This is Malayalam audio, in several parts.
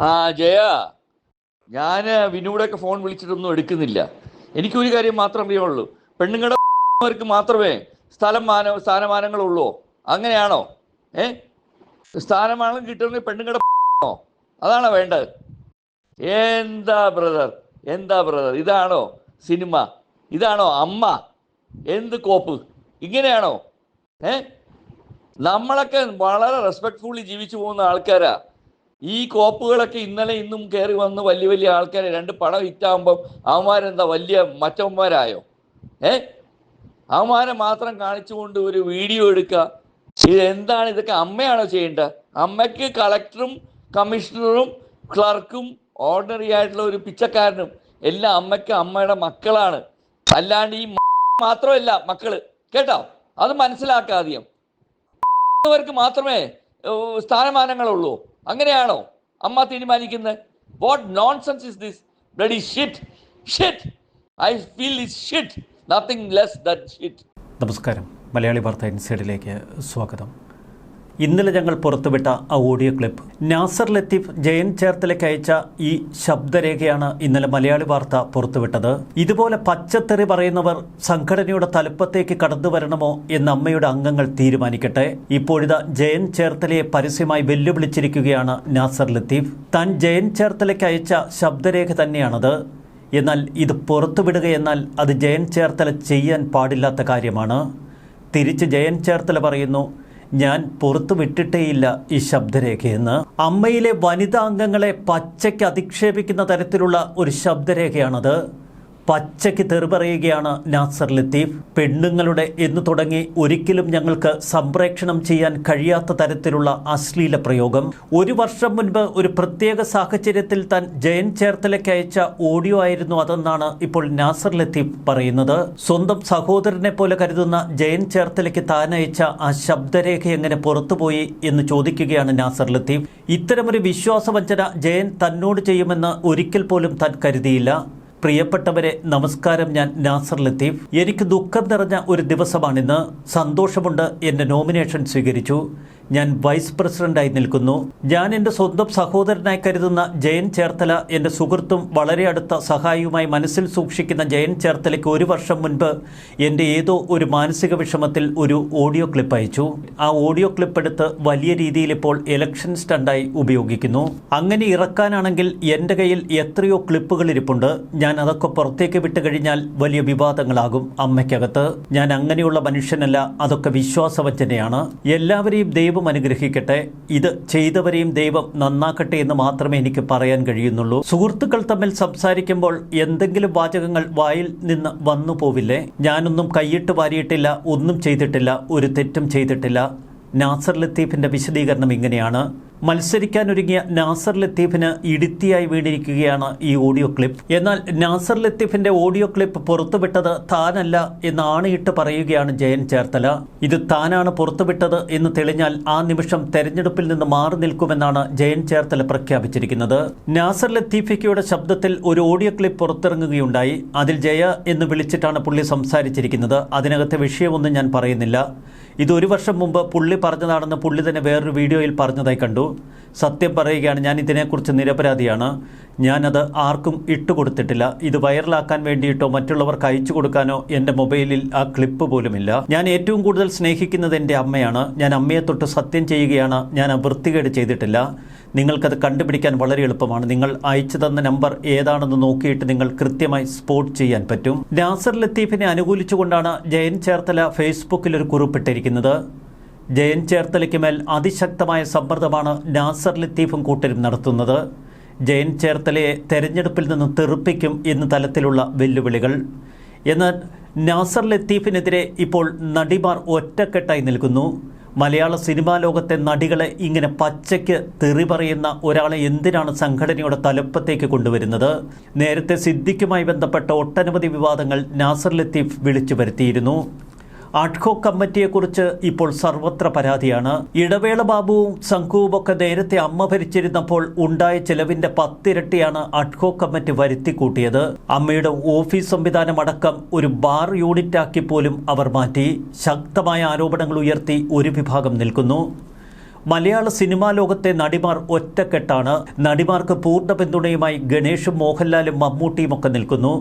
ആ ജയ. ഞാൻ വിനൂടൊക്കെ ഫോൺ വിളിച്ചിട്ടൊന്നും എടുക്കുന്നില്ല. എനിക്കൊരു കാര്യം മാത്രം അറിയുള്ളൂ. പെണ്ണുങ്ങളുടെ മാത്രമേ സ്ഥലം മാന സ്ഥാനമാനങ്ങളുള്ളൂ. അങ്ങനെയാണോ? ഏ? സ്ഥാനമാനം കിട്ടുന്നത് പെണ്ണുങ്ങളുടെ അതാണോ വേണ്ടത്. എന്താ ബ്രദർ? എന്താ ബ്രദർ? ഇതാണോ സിനിമ? ഇതാണോ അമ്മ? എന്ത് കോപ്പ്? ഇങ്ങനെയാണോ? ഏ? നമ്മളൊക്കെ വളരെ റെസ്പെക്ട്ഫുള്ളി ജീവിച്ചു പോകുന്ന ആൾക്കാരാ. ഈ കോപ്പുകളൊക്കെ ഇന്നലെ ഇന്നും കയറി വന്ന് വലിയ വലിയ ആൾക്കാരെ രണ്ട് പടം വിറ്റാകുമ്പം അവന്മാരെന്താ വലിയ മറ്റവന്മാരായോ ഏ? അവന്മാരെ മാത്രം കാണിച്ചുകൊണ്ട് ഒരു വീഡിയോ എടുക്കുക ഇത് എന്താണ് ഇതൊക്കെ അമ്മയാണോ ചെയ്യേണ്ടത്? അമ്മയ്ക്ക് കളക്ടറും കമ്മീഷണറും ക്ലർക്കും ഓർഡിനറി ആയിട്ടുള്ള ഒരു പിച്ചക്കാരനും എല്ലാം അമ്മയ്ക്ക് അമ്മയുടെ മക്കളാണ്. അല്ലാണ്ട് ഈ മാത്രമല്ല മക്കൾ. കേട്ടോ? അത് മനസ്സിലാക്കുക ആദ്യം മാത്രമേ സ്ഥാനമാനങ്ങളുള്ളൂ. അങ്ങനെയാണോ അമ്മ തീരുമാനിക്കുന്നത്? What nonsense is this bloody shit shit I feel is shit nothing less that shit നമസ്കാരം. മലയാളി വാർത്ത ഇൻസൈഡിലേക്ക് സ്വാഗതം. ഇന്നലെ ഞങ്ങൾ പുറത്തുവിട്ട ആ ഓഡിയോ ക്ലിപ്പ്. നാസർ ലത്തീഫ് ജയൻ ചേർത്തലേക്ക് അയച്ച ഈ ശബ്ദരേഖയാണ് ഇന്നലെ മലയാളി വാർത്ത പുറത്തുവിട്ടത്. ഇതുപോലെ പച്ചത്തെറി പറയുന്നവർ സംഘടനയുടെ തലപ്പത്തേക്ക് കടന്നു വരണമോ എന്ന് അമ്മയുടെ അംഗങ്ങൾ തീരുമാനിക്കട്ടെ. ഇപ്പോഴിതാ ജയൻ ചേർത്തലയെ പരസ്യമായി വെല്ലുവിളിച്ചിരിക്കുകയാണ് നാസർ ലത്തീഫ്. താൻ ജയൻ ചേർത്തലയ്ക്ക് അയച്ച ശബ്ദരേഖ തന്നെയാണത്. എന്നാൽ ഇത് പുറത്തുവിടുക എന്നാൽ അത് ജയൻ ചേർത്തല ചെയ്യാൻ പാടില്ലാത്ത കാര്യമാണ്. തിരിച്ച് ജയൻ ചേർത്തല പറയുന്നു ഞാൻ പുറത്തു വിട്ടിട്ടേയില്ല ഈ ശബ്ദരേഖയെന്ന് അമ്മയിലെ വനിതാ അംഗങ്ങളെ പച്ചയ്ക്ക് അധിക്ഷേപിക്കുന്ന തരത്തിലുള്ള ഒരു ശബ്ദരേഖയാണത്. പച്ചയ്ക്ക് തെറി പറയുകയാണ് നാസർ ലത്തീഫ്. പെണ്ണുങ്ങളുടെ എന്ന് തുടങ്ങി ഒരിക്കലും ഞങ്ങൾക്ക് സംപ്രേക്ഷണം ചെയ്യാൻ കഴിയാത്ത തരത്തിലുള്ള അശ്ലീല പ്രയോഗം. ഒരു വർഷം മുൻപ് ഒരു പ്രത്യേക സാഹചര്യത്തിൽ താൻ ജയൻ ചേർത്തലയ്ക്ക് അയച്ച ഓഡിയോ ആയിരുന്നു അതെന്നാണ് ഇപ്പോൾ നാസർ ലത്തീഫ് പറയുന്നത്. സ്വന്തം സഹോദരനെ പോലെ കരുതുന്ന ജയൻ ചേർത്തലയ്ക്ക് താൻ അയച്ച ആ ശബ്ദരേഖ എങ്ങനെ പുറത്തുപോയി എന്ന് ചോദിക്കുകയാണ് നാസർ ലത്തീഫ്. ഇത്തരമൊരു വിശ്വാസവഞ്ചന ജയൻ തന്നോട് ചെയ്യുമെന്ന് ഒരിക്കൽ പോലും താൻ കരുതിയില്ല. പ്രിയപ്പെട്ടവരെ നമസ്കാരം. ഞാൻ നാസർ ലത്തീഫ്. എനിക്ക് ദുഃഖം നിറഞ്ഞ ഒരു ദിവസമാണിന്ന്. സന്തോഷമുണ്ട്. എന്റെ നോമിനേഷൻ സ്വീകരിച്ചു. ഞാൻ വൈസ് പ്രസിഡന്റായി നിൽക്കുന്നു. ഞാൻ എന്റെ സ്വന്തം സഹോദരനായി കരുതുന്ന ജയൻ ചേർത്തല എന്റെ സുഹൃത്തും വളരെ അടുത്ത സഹായിയുമായി മനസ്സിൽ സൂക്ഷിക്കുന്ന ജയൻ ചേർത്തലയ്ക്ക് ഒരു വർഷം മുൻപ് എന്റെ ഏതോ ഒരു മാനസിക വിഷമത്തിൽ ഒരു ഓഡിയോ ക്ലിപ്പ് അയച്ചു. ആ ഓഡിയോ ക്ലിപ്പ് എടുത്ത് വലിയ രീതിയിൽ ഇപ്പോൾ ഇലക്ഷൻ സ്റ്റണ്ടായി ഉപയോഗിക്കുന്നു. അങ്ങനെ ഇറക്കാനാണെങ്കിൽ എന്റെ കയ്യിൽ എത്രയോ ക്ലിപ്പുകൾ ഇരിപ്പുണ്ട്. ഞാൻ അതൊക്കെ പുറത്തേക്ക് വിട്ട് കഴിഞ്ഞാൽ വലിയ വിവാദങ്ങളാകും അമ്മയ്ക്കകത്ത്. ഞാൻ അങ്ങനെയുള്ള മനുഷ്യനല്ല അതൊക്കെ വിശ്വാസവഞ്ചനയാണ്. എല്ലാവരെയും ദൈവം അനുഗ്രഹിക്കട്ടെ. ഇത് ചെയ്തവരെയും ദൈവം നന്നാക്കട്ടെ എന്ന് മാത്രമേ എനിക്ക് പറയാൻ കഴിയുന്നുള്ളൂ. സുഹൃത്തുക്കൾ തമ്മിൽ സംസാരിക്കുമ്പോൾ എന്തെങ്കിലും വാചകങ്ങൾ വായിൽ നിന്ന് വന്നു പോവില്ലേ? ഞാനൊന്നും കൈയിട്ട് വാരിയിട്ടില്ല ഒന്നും ചെയ്തിട്ടില്ല ഒരു തെറ്റും ചെയ്തിട്ടില്ല. നാസർ ലത്തീഫിന്റെ വിശദീകരണം ഇങ്ങനെയാണ്. മത്സരിക്കാനൊരുങ്ങിയ നാസർ ലത്തീഫിന് ഇടുത്തിയായി വീണിരിക്കുകയാണ് ഈ ഓഡിയോ ക്ലിപ്പ്. എന്നാൽ നാസർ ലത്തീഫിന്റെ ഓഡിയോ ക്ലിപ്പ് പുറത്തുവിട്ടത് താനല്ല എന്ന് പറയുകയാണ് ജയൻ ചേർത്തല. ഇത് താനാണ് പുറത്തുവിട്ടത് എന്ന് തെളിഞ്ഞാൽ ആ നിമിഷം തെരഞ്ഞെടുപ്പിൽ നിന്ന് മാറി നിൽക്കുമെന്നാണ് ജയൻ ചേർത്തല പ്രഖ്യാപിച്ചിരിക്കുന്നത്. നാസർ ലത്തീഫിക്കയുടെ ശബ്ദത്തിൽ ഒരു ഓഡിയോ ക്ലിപ്പ് പുറത്തിറങ്ങുകയുണ്ടായി. അതിൽ ജയ എന്ന് വിളിച്ചിട്ടാണ് പുള്ളി സംസാരിച്ചിരിക്കുന്നത്. അതിനകത്തെ വിഷയമൊന്നും ഞാൻ പറയുന്നില്ല. ഇത് ഒരു വർഷം മുമ്പ് പുള്ളി പറഞ്ഞതാണെന്ന് പുള്ളി തന്നെ വേറൊരു വീഡിയോയിൽ പറഞ്ഞതായി കണ്ടു. സത്യം പറയുകയാണ് ഞാൻ ഇതിനെക്കുറിച്ച് നിരപരാധിയാണ്. ഞാനത് ആർക്കും ഇട്ടുകൊടുത്തിട്ടില്ല ഇത് വൈറലാക്കാൻ വേണ്ടിയിട്ടോ മറ്റുള്ളവർക്ക് അയച്ചു കൊടുക്കാനോ എന്റെ മൊബൈലിൽ ആ ക്ലിപ്പ് പോലുമില്ല. ഞാൻ ഏറ്റവും കൂടുതൽ സ്നേഹിക്കുന്നത് എന്റെ അമ്മയാണ്. ഞാൻ അമ്മയെ തൊട്ട് സത്യം ചെയ്യുകയാണ്. ഞാൻ വൃത്തികേട് ചെയ്തിട്ടില്ല. നിങ്ങൾക്കത് കണ്ടുപിടിക്കാൻ വളരെ എളുപ്പമാണ്. നിങ്ങൾ അയച്ചു തന്ന നമ്പർ ഏതാണെന്ന് നോക്കിയിട്ട് നിങ്ങൾ കൃത്യമായി സ്പോട്ട് ചെയ്യാൻ പറ്റും. നാസർ ലത്തീഫിനെ അനുകൂലിച്ചുകൊണ്ടാണ് ജയൻ ചേർത്തല ഫേസ്ബുക്കിൽ ഒരു കുറിപ്പിട്ടിരിക്കുന്നത് ജയൻ ചേർത്തലയ്ക്ക് മേൽ അതിശക്തമായ സമ്മർദ്ദമാണ് നാസർ ലത്തീഫും കൂട്ടരും നടത്തുന്നത്. ജയൻ ചേർത്തലയെ തെരഞ്ഞെടുപ്പിൽ നിന്ന് തെറുപ്പിക്കും എന്ന തലത്തിലുള്ള വെല്ലുവിളികൾ. എന്നാൽ നാസർ ലത്തീഫിനെതിരെ ഇപ്പോൾ നടിമാർ ഒറ്റക്കെട്ടായി നിൽക്കുന്നു. മലയാള സിനിമാ ലോകത്തെ നടികളെ ഇങ്ങനെ പച്ചയ്ക്ക് തെറി പറയുന്ന ഒരാളെ എന്തിനാണ് സംഘടനയുടെ തലപ്പത്തേക്ക് കൊണ്ടുവരുന്നത്? നേരത്തെ സിദ്ദിഖുമായി ബന്ധപ്പെട്ട ഒട്ടനവധി വിവാദങ്ങൾ നാസർ ലത്തീഫ് വിളിച്ചു വരുത്തിയിരുന്നു. അഡ്ഹോ കമ്മിറ്റിയെക്കുറിച്ച് ഇപ്പോൾ സർവത്ര പരാതിയാണ്. ഇടവേള ബാബുവും സംഘവുമൊക്കെ നേരത്തെ അമ്മ ഭരിച്ചിരുന്നപ്പോൾ ഉണ്ടായ ചെലവിന്റെ പത്തിരട്ടിയാണ് അഡ്ഹോ കമ്മിറ്റി വരുത്തിക്കൂട്ടിയത്. അമ്മയുടെ ഓഫീസ് സംവിധാനം അടക്കം ഒരു ബാർ യൂണിറ്റാക്കി പോലും അവർ മാറ്റി. ശക്തമായ ആരോപണങ്ങൾ ഉയർത്തി ഒരു വിഭാഗം നിൽക്കുന്നു. മലയാള സിനിമാ ലോകത്തെ നടിമാർ ഒറ്റക്കെട്ടാണ്. നടിമാർക്ക് പൂർണ പിന്തുണയുമായി ഗണേഷും മോഹൻലാലും മമ്മൂട്ടിയും ഒക്കെ നിൽക്കുന്നു.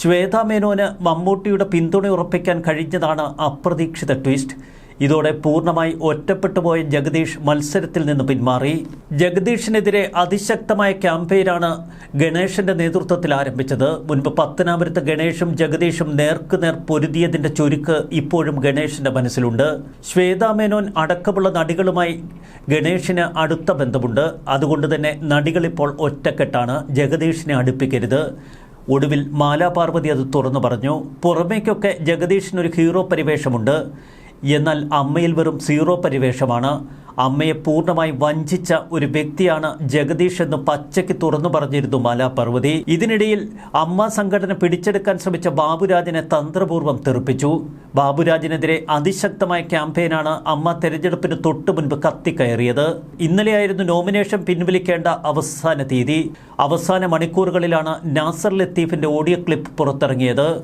ശ്വേതാ മേനോന് മമ്മൂട്ടിയുടെ പിന്തുണ ഉറപ്പിക്കാൻ കഴിഞ്ഞതാണ് അപ്രതീക്ഷിത ട്വിസ്റ്റ്. ഇതോടെ പൂർണമായി ഒറ്റപ്പെട്ടുപോയ ജഗദീഷ് മത്സരത്തിൽ നിന്ന് പിന്മാറി. ജഗദീഷിനെതിരെ അതിശക്തമായ ക്യാമ്പയിനാണ് ഗണേശന്റെ നേതൃത്വത്തിൽ ആരംഭിച്ചത്. മുൻപ് പത്തനാപുരത്ത് ഗണേഷും ജഗദീഷും നേർക്കുനേർ പൊരുതിയതിന്റെ ചുരുക്ക് ഇപ്പോഴും ഗണേഷിന്റെ മനസ്സിലുണ്ട്. ശ്വേതാമേനോൻ അടക്കമുള്ള നടികളുമായി ഗണേഷിന് അടുത്ത ബന്ധമുണ്ട്. അതുകൊണ്ട് തന്നെ നടികളിപ്പോൾ ഒറ്റക്കെട്ടാണ്. ജഗദീഷിനെ അടുപ്പിക്കരുത്. ഒടുവിൽ മാലാപാർവതി അത് തുറന്നു പറഞ്ഞു പുറമേക്കൊക്കെ ജഗദീഷിനൊരു ഹീറോ പരിവേഷമുണ്ട്. എന്നാൽ അമ്മയിൽ വെറും സീറോ പരിവേഷമാണ്. അമ്മയെ പൂർണമായി വഞ്ചിച്ച ഒരു വ്യക്തിയാണ് ജഗദീഷ് എന്ന് പച്ചയ്ക്ക് തുറന്നു പറഞ്ഞിരുന്നു മാലാപാർവതി ഇതിനിടയിൽ അമ്മ സംഘടന പിടിച്ചെടുക്കാൻ ശ്രമിച്ച ബാബുരാജിനെ തന്ത്രപൂർവം തെറിപ്പിച്ചു. ബാബുരാജിനെതിരെ അതിശക്തമായ ക്യാമ്പയിനാണ് അമ്മ തെരഞ്ഞെടുപ്പിന് തൊട്ടു മുൻപ് കത്തിക്കയറിയത്. ഇന്നലെയായിരുന്നു നോമിനേഷൻ പിൻവലിക്കേണ്ട അവസാന തീയതി. അവസാന മണിക്കൂറുകളിലാണ് നാസർ ലത്തീഫിന്റെ ഓഡിയോ ക്ലിപ്പ് പുറത്തിറങ്ങിയത്.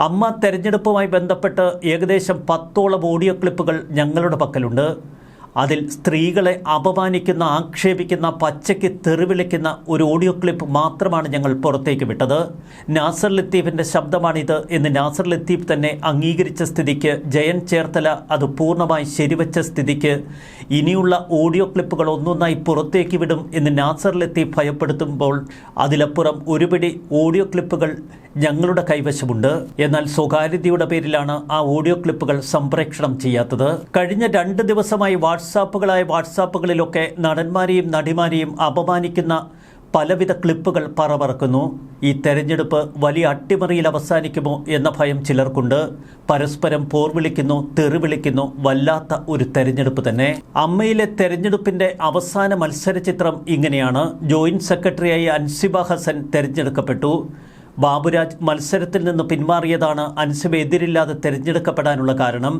അമ്മ തെരഞ്ഞെടുപ്പുമായി ബന്ധപ്പെട്ട് ഏകദേശം പത്തോളം ഓഡിയോ ക്ലിപ്പുകൾ ഞങ്ങളുടെ പക്കലുണ്ട്. അതിൽ സ്ത്രീകളെ അപമാനിക്കുന്ന ആക്ഷേപിക്കുന്ന പച്ചയ്ക്ക് തെറിവിളിക്കുന്ന ഒരു ഓഡിയോ ക്ലിപ്പ് മാത്രമാണ് ഞങ്ങൾ പുറത്തേക്ക് വിട്ടത്. നാസർ ലത്തീഫിന്റെ ശബ്ദമാണിത് എന്ന് നാസർ ലത്തീഫ് തന്നെ അംഗീകരിച്ച സ്ഥിതിക്ക് ജയൻ ചേർത്തല അത് പൂർണമായി ശരിവച്ച സ്ഥിതിക്ക്. ഇനിയുള്ള ഓഡിയോ ക്ലിപ്പുകൾ ഒന്നൊന്നായി പുറത്തേക്ക് വിടും എന്ന് നാസർ ലത്തീഫ് ഭയപ്പെടുത്തുമ്പോൾ അതിലപ്പുറം ഒരുപിടി ഓഡിയോ ക്ലിപ്പുകൾ ഞങ്ങളുടെ കൈവശമുണ്ട്. എന്നാൽ സ്വകാര്യതയുടെ പേരിലാണ് ആ ഓഡിയോ ക്ലിപ്പുകൾ സംപ്രേക്ഷണം ചെയ്യാത്തത്. കഴിഞ്ഞ രണ്ട് ദിവസമായി വാട്സാപ്പുകളായ വാട്സാപ്പുകളിലൊക്കെ നടന്മാരെയും നടിമാരെയും അപമാനിക്കുന്ന പലവിധ ക്ലിപ്പുകൾ പറപറക്കുന്നു ഈ തെരഞ്ഞെടുപ്പ് വലിയ അട്ടിമറിയിൽ അവസാനിക്കുമോ എന്ന ഭയം ചിലർക്കുണ്ട്. പരസ്പരം പോർവിളിക്കുന്നു തെറിവിളിക്കുന്നു വല്ലാത്ത ഒരു തെരഞ്ഞെടുപ്പ് തന്നെ. അമ്മയിലെ തെരഞ്ഞെടുപ്പിന്റെ അവസാന മത്സരചിത്രം ഇങ്ങനെയാണ്. ജോയിന്റ് സെക്രട്ടറിയായി അൻസിബ ഹസൻ തെരഞ്ഞെടുക്കപ്പെട്ടു. ബാബുരാജ് മത്സരത്തിൽ നിന്ന് പിന്മാറിയതാണ് അൻസിബ എതിരില്ലാതെ തെരഞ്ഞെടുക്കപ്പെടാനുള്ള കാരണം.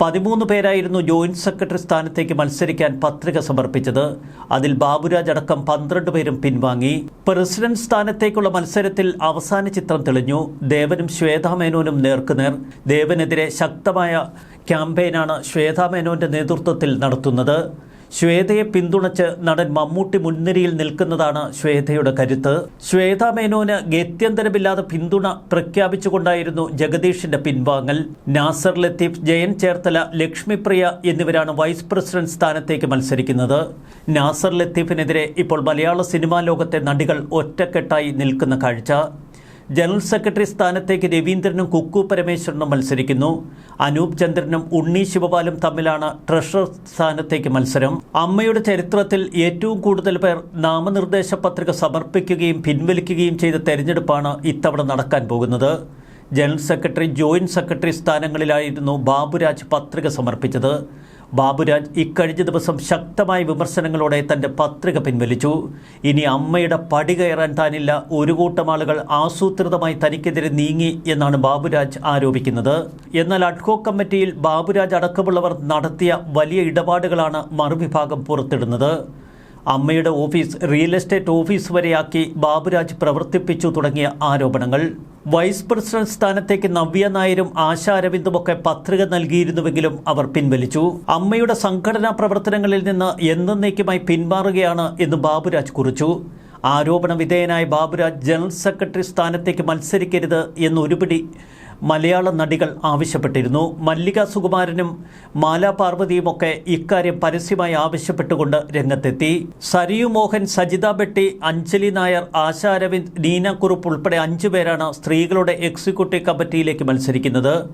പതിമൂന്ന് പേരായിരുന്നു ജോയിന്റ് സെക്രട്ടറി സ്ഥാനത്തേക്ക് മത്സരിക്കാൻ പത്രിക സമർപ്പിച്ചത്. അതിൽ ബാബുരാജ് അടക്കം പന്ത്രണ്ട് പേരും പിൻവാങ്ങി. പ്രസിഡന്റ് സ്ഥാനത്തേക്കുള്ള മത്സരത്തിൽ അവസാന ചിത്രം തെളിഞ്ഞു. ദേവനും ശ്വേതാമേനോനും നേർക്കുനേർ. ദേവനെതിരെ ശക്തമായ ക്യാമ്പയിനാണ് ശ്വേതാ മേനോന്റെ നേതൃത്വത്തിൽ നടത്തുന്നത്. ശ്വേതയെ പിന്തുണച്ച് നടൻ മമ്മൂട്ടി മുൻനിരയിൽ നിൽക്കുന്നതാണ് ശ്വേതയുടെ കരുത്ത്. ശ്വേത മേനോന് ഗത്യന്തരമില്ലാതെ പിന്തുണ പ്രഖ്യാപിച്ചുകൊണ്ടായിരുന്നു ജഗദീഷിന്റെ പിൻവാങ്ങൽ. നാസർ ലത്തീഫ് ജയൻ ചേർത്തല ലക്ഷ്മിപ്രിയ എന്നിവരാണ് വൈസ് പ്രസിഡന്റ് സ്ഥാനത്തേക്ക് മത്സരിക്കുന്നത്. നാസർ ലത്തീഫിനെതിരെ ഇപ്പോൾ മലയാള സിനിമാ ലോകത്തെ നടികൾ ഒറ്റക്കെട്ടായി നിൽക്കുന്ന കാഴ്ച. ജനറൽ സെക്രട്ടറി സ്ഥാനത്തേക്ക് രവീന്ദ്രനും കുക്കു പരമേശ്വരനും മത്സരിക്കുന്നു. അനൂപ് ചന്ദ്രനും ഉണ്ണി ശിവപാലും തമ്മിലാണ് ട്രഷറർ സ്ഥാനത്തേക്ക് മത്സരം. അമ്മയുടെ ചരിത്രത്തിൽ ഏറ്റവും കൂടുതൽ പേർ നാമനിർദ്ദേശ പത്രിക സമർപ്പിക്കുകയും പിൻവലിക്കുകയും ചെയ്ത തെരഞ്ഞെടുപ്പാണ് ഇത്തവണ നടക്കാൻ പോകുന്നത്. ജനറൽ സെക്രട്ടറി ജോയിന്റ് സെക്രട്ടറി സ്ഥാനങ്ങളിലായിരുന്നു ബാബുരാജ് പത്രിക സമർപ്പിച്ചത്. ബാബുരാജ് ഇക്കഴിഞ്ഞ ദിവസം ശക്തമായ വിമർശനങ്ങളോടെ തന്റെ പത്രിക പിൻവലിച്ചു. ഇനി അമ്മയുടെ പടി കയറാൻ താനില്ല. ഒരു കൂട്ടം ആളുകൾ ആസൂത്രിതമായി തനിക്കെതിരെ നീങ്ങി എന്നാണ് ബാബുരാജ് ആരോപിക്കുന്നത്. എന്നാൽ അഡ്കോ കമ്മിറ്റിയിൽ ബാബുരാജ് അടക്കമുള്ളവർ നടത്തിയ വലിയ ഇടപാടുകളാണ് മറുവിഭാഗം പുറത്തിടുന്നത്. അമ്മയുടെ ഓഫീസ് റിയൽ എസ്റ്റേറ്റ് ഓഫീസ് വരെയാക്കി ബാബുരാജ് പ്രവർത്തിപ്പിച്ചു തുടങ്ങിയ ആരോപണങ്ങൾ. വൈസ് പ്രസിഡന്റ് സ്ഥാനത്തേക്ക് നവ്യ നായരും ആശ അരവിന്ദുമൊക്കെ പത്രിക നൽകിയിരുന്നുവെങ്കിലും അവർ പിൻവലിച്ചു. അമ്മയുടെ സംഘടനാ പ്രവർത്തനങ്ങളിൽ നിന്ന് എന്നേക്കുമായി പിന്മാറുകയാണ് എന്ന് ബാബുരാജ് കുറിച്ചു. ആരോപണ വിധേയനായ ബാബുരാജ് ജനറൽ സെക്രട്ടറി സ്ഥാനത്തേക്ക് മത്സരിക്കരുത് എന്നൊരുപിടി മലയാള നടികൾ ആവശ്യപ്പെട്ടിരുന്നു. മല്ലിക സുകുമാരനും മാലാ പാർവതിയുമൊക്കെ ഇക്കാര്യം പരസ്യമായി ആവശ്യപ്പെട്ടുകൊണ്ട് രംഗത്തെത്തി. സരിയു മോഹൻ സജിത ബെട്ടി അഞ്ജലി നായർ ആശ അരവിന്ദ് നീന കുറുപ്പ് ഉൾപ്പെടെ അഞ്ചു പേരാണ് സ്ത്രീകളുടെ എക്സിക്യൂട്ടീവ് കമ്മിറ്റിയിലേക്ക് മത്സരിക്കുന്നത്.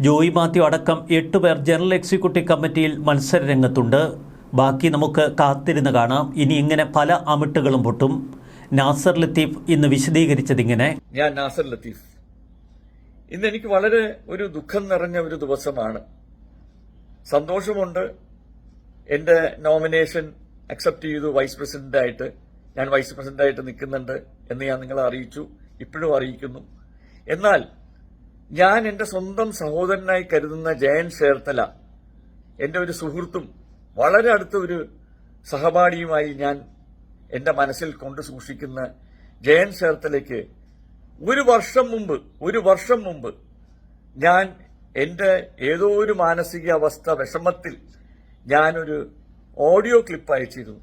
ജോയി മാത്യു അടക്കം എട്ടുപേർ ജനറൽ എക്സിക്യൂട്ടീവ് കമ്മിറ്റിയിൽ മത്സര രംഗത്തുണ്ട് ബാക്കി നമുക്ക് കാത്തിരുന്ന് കാണാം. ഇനി ഇങ്ങനെ പല അമിട്ടുകളും പൊട്ടും. നാസർ ലത്തീഫ് ഇന്ന് വിശദീകരിച്ചതിങ്ങനെ. ഞാൻ നാസർ ലത്തീഫ്. ഇന്ന് എനിക്ക് വളരെ ഒരു ദുഃഖം നിറഞ്ഞ ഒരു ദിവസമാണ്. സന്തോഷമുണ്ട്. എന്റെ നോമിനേഷൻ അക്സെപ്റ്റ് ചെയ്തു വൈസ് പ്രസിഡന്റായിട്ട്. ഞാൻ വൈസ് പ്രസിഡന്റായിട്ട് നിൽക്കുന്നുണ്ട് എന്ന് ഞാൻ നിങ്ങളെ അറിയിച്ചു. ഇപ്പോഴും അറിയിക്കുന്നു. എന്നാൽ ഞാൻ എന്റെ സ്വന്തം സഹോദരനായി കരുതുന്ന ജയൻ ചേർത്തല എന്റെ ഒരു സുഹൃത്തും വളരെ അടുത്ത ഒരു സഹപാഠിയുമായി ഞാൻ എന്റെ മനസ്സിൽ കൊണ്ടു സൂക്ഷിക്കുന്ന ജയൻ ചേർത്തലയ്ക്ക് ഒരു വർഷം മുമ്പ് ഒരു വർഷം മുമ്പ് ഞാൻ എന്റെ ഏതോ ഒരു മാനസികാവസ്ഥ വിഷമത്തിൽ ഞാനൊരു ഓഡിയോ ക്ലിപ്പ് അയച്ചിരുന്നു.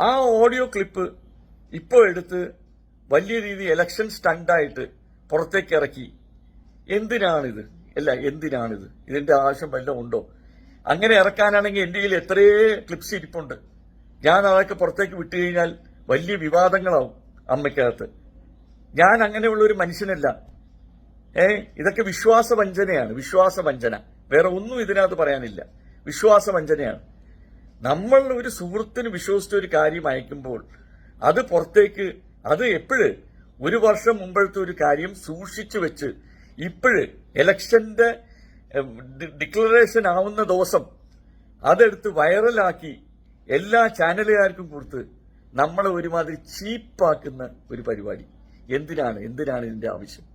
ആ ഓഡിയോ ക്ലിപ്പ് ഇപ്പോൾ എടുത്ത് വലിയ രീതി ഇലക്ഷൻ സ്റ്റണ്ടായിട്ട് പുറത്തേക്ക് ഇറക്കി. എന്തിനാണിത്? അല്ല എന്തിനാണിത്? ഇതിന്റെ ആവശ്യം വല്ലതും ഉണ്ടോ? അങ്ങനെ ഇറക്കാനാണെങ്കിൽ എന്റെ കയ്യിൽ എത്രയേ ക്ലിപ്സ് ഇരിപ്പുണ്ട്. ഞാൻ അതൊക്കെ പുറത്തേക്ക് വിട്ടു കഴിഞ്ഞാൽ വലിയ വിവാദങ്ങളാവും അമ്മയ്ക്കകത്ത്. ഞാൻ അങ്ങനെയുള്ള ഒരു മനുഷ്യനല്ല. ഏ ഇതൊക്കെ വിശ്വാസവഞ്ചനയാണ് വിശ്വാസവഞ്ചന. വേറെ ഒന്നും ഇതിനകത്ത് പറയാനില്ല. വിശ്വാസവഞ്ചനയാണ്. നമ്മൾ ഒരു സുഹൃത്തിന് വിശ്വസിച്ച ഒരു കാര്യം അയക്കുമ്പോൾ അത് പുറത്തേക്ക് അത് എപ്പോഴ്? ഒരു വർഷം മുമ്പഴത്തെ ഒരു കാര്യം സൂക്ഷിച്ചു വെച്ച് ഇപ്പോഴ് ഇലക്ഷന്റെ ഡിക്ലറേഷൻ ആവുന്ന ദിവസം അതെടുത്ത് വൈറലാക്കി എല്ലാ ചാനലുകാർക്കും കൊടുത്ത് നമ്മളെ ഒരുമാതിരി ചീപ്പാക്കുന്ന ഒരു പരിപാടി. എന്തിനാണ്? എന്തിനാണ് ഇതിന്റെ ആവശ്യം?